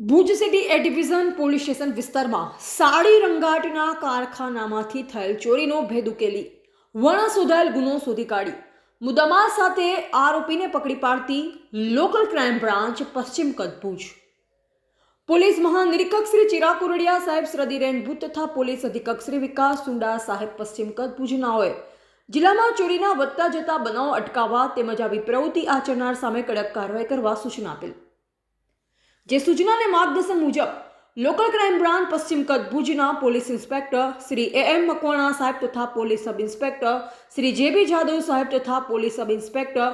Bhuj city A division police station વિસ્તારમાં સાડી રંગાટના કારખાનામાંથી થયેલ ચોરીનો ભેદ ઉકેલી. વણ શોધાયેલ ગુનો શોધી કાઢી. મુદ્દામાલ સાથે આરોપીને પકડી પાડતી લોકલ ક્રાઇમ બ્રાન્ચ પશ્ચિમ કચ્છ ભુજ. પોલીસ મહાનિરીક્ષક શ્રી ચિરાગ કુરડિયા સાહેબ શ્રદ્ધિરેન ભૂત તથા પોલીસ અધિક્ષક શ્રી વિકાસ સુંડા સાહેબ પશ્ચિમ કચ્છ ભુજનાઓએ જિલ્લામાં ચોરીના વધતા જતા બનાવો અટકાવવા તેમજ આવી પ્રવૃત્તિ આચરનાર સામે કડક કાર્યવાહી કરવા સૂચના આપેલ. જે સૂચનાને માર્ગદર્શન મુજબ લોકલ ક્રાઇમ બ્રાન્ચ પશ્ચિમ કચ્છ ભુજના police inspector Shri A M Makwana સાહેબ તથા પોલીસ સબ ઇન્સ્પેક્ટર શ્રી જે બી જાદવ સાહેબ તથા police sub inspector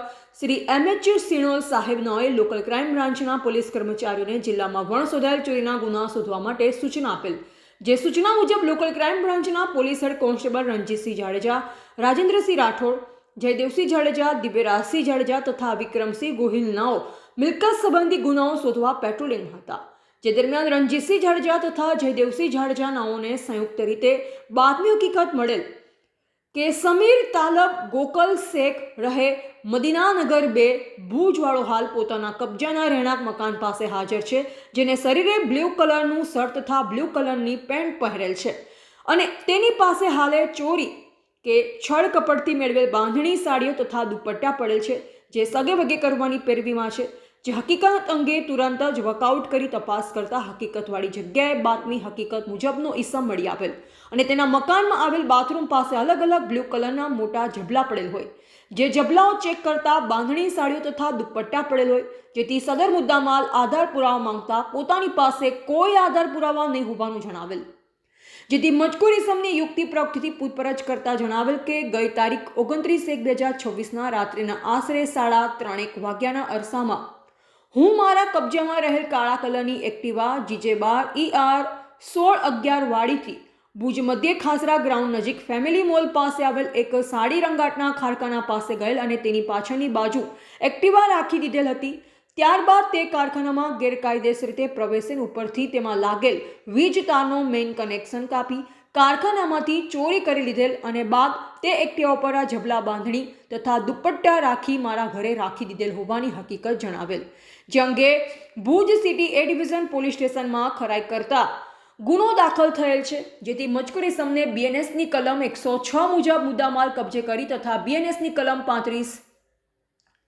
Shri M H Sinol સાહેબનાઓએ local crime બ્રાન્ચના પોલીસ કર્મચારીઓને જિલ્લામાં વણ શોધાયેલ ચોરીના ગુના શોધવા માટે સૂચના આપેલ. જે સૂચના મુજબ લોકલ ક્રાઇમ બ્રાન્ચના police head constable Ranjitsinh Jadeja, Rajendrasinh Rathod, Jaydevsinh Jadeja Divyarajsinh Jadeja તથા વિક્રમસિંહ ગોહિલ નાઓ મિલકત સંબંધી ગુનાઓ શોધવા પેટ્રોલિંગ હતા, જે દરમિયાન રણજીતસિંહ જાડેજા તથા જયદેવસિંહ જાડેજા નાઓને સંયુક્ત રીતે બાતમી હકીકત મળેલ કે સમીર તાલબ ગોકલ શેખ રહે મદીનાનગર બે ભુજવાળો હાલ પોતાના કબજાના રહેણાંક મકાન પાસે હાજર છે, જેને શરીરે બ્લુ કલરનું શર્ટ તથા બ્લુ કલરની પેન્ટ પહેરેલ છે. અને તેની પાસે હાલે ચોરી કે છળ કપડથી મેળવેલ બાંધણી સાડીઓ તથા દુપટ્ટા પડેલ છે, જે સગે વગે કરવાની પેરવીમાં છે. જે હકીકત અંગે તુરંત જ વર્કઆઉટ કરી તપાસ કરતા હકીકતવાળી જગ્યાએ બાતમી હકીકત મુજબનો ઈસમ મળી આવેલ. અને તેના મકાનમાં આવેલ બાથરૂમ પાસે અલગ અલગ બ્લુ કલરના મોટા જબલા પડેલ હોય. જે જબલાઓ ચેક કરતા બાંધણી સાડીઓ તથા દુપટ્ટા પડેલ હોય. જેથી સદર મુદ્દામાલ આધાર પુરાવા માંગતા પોતાની પાસે કોઈ આધાર પુરાવા નહીં હોવાનું જણાવેલ. જેથી મજકૂર ઇસમની યુક્તિ પ્રવૃત્તિથી પૂછપરછ કરતા જણાવેલ કે ગઈ તારીખ ઓગણત્રીસ એક બે હજાર છવ્વીસના રાત્રિના આશરે સાડા ત્રણેક વાગ્યાના અરસામાં હું મારા કબજામાં રહેલ કાળા કલરની એક્ટિવા, જીજે બાર, ઈ આર, સોળ અગિયાર વાડીથી ભુજ મધ્ય ખાસરા ગ્રાઉન્ડ નજીક ફેમિલી મોલ પાસે આવેલ એક સાડી રંગાટના ખારખાના પાસે ગયેલ અને તેની પાછળની બાજુ એક્ટિવા રાખી દીધેલ હતી. ત્યારબાદ તે કારખાનામાં ગેરકાયદેસર રીતે પ્રવેશીને ઉપરથી તેમાં લાગેલ વીજ તારનો મેઇન કનેક્શન કાપી કારખાનામાંથી ચોરી કરી લીધેલ અને બાદ તે એક્ટિવા પર આ જબલા બાંધણી તથા દુપટ્ટા રાખી મારા ઘરે રાખી દીધેલ હોવાની હકીકત જણાવેલ. જે અંગે Bhuj city A division police સ્ટેશનમાં ખરાઈ કરતા ગુનો દાખલ થયેલ છે, જેથી મજકુરી સમને બીએનએસની કલમ એકસો છ મુજબ મુદ્દામાલ કબજે કરી તથા બીએનએસની કલમ પાંત્રીસ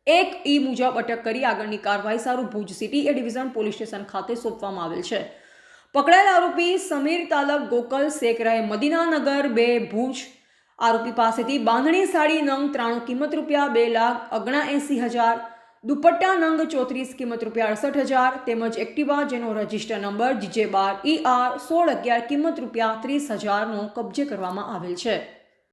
એક ઈ મુજબ અટક કરી આગળની કાર્યવાહી સારું Bhuj city A division police station ખાતે સોંપવામાં આવેલ છે. પકડાયેલ આરોપી સમીર તાલક, ગોકલ શેખ રહે મદીનાનગર બે ભુજ આરોપી પાસેથી બાંધણી સાડી નંગ ત્રાણું કિંમત રૂપિયા બે લાખ અગણા એંસી હજાર, દુપટ્ટા નંગ ચોત્રીસ કિંમત રૂપિયા અડસઠ હજાર તેમજ એક્ટિવા જેનો રજિસ્ટર નંબર જીજે બાર ઈ આર સોળ અગિયાર કિંમત રૂપિયા ત્રીસ હજારનો કબજે કરવામાં આવેલ છે.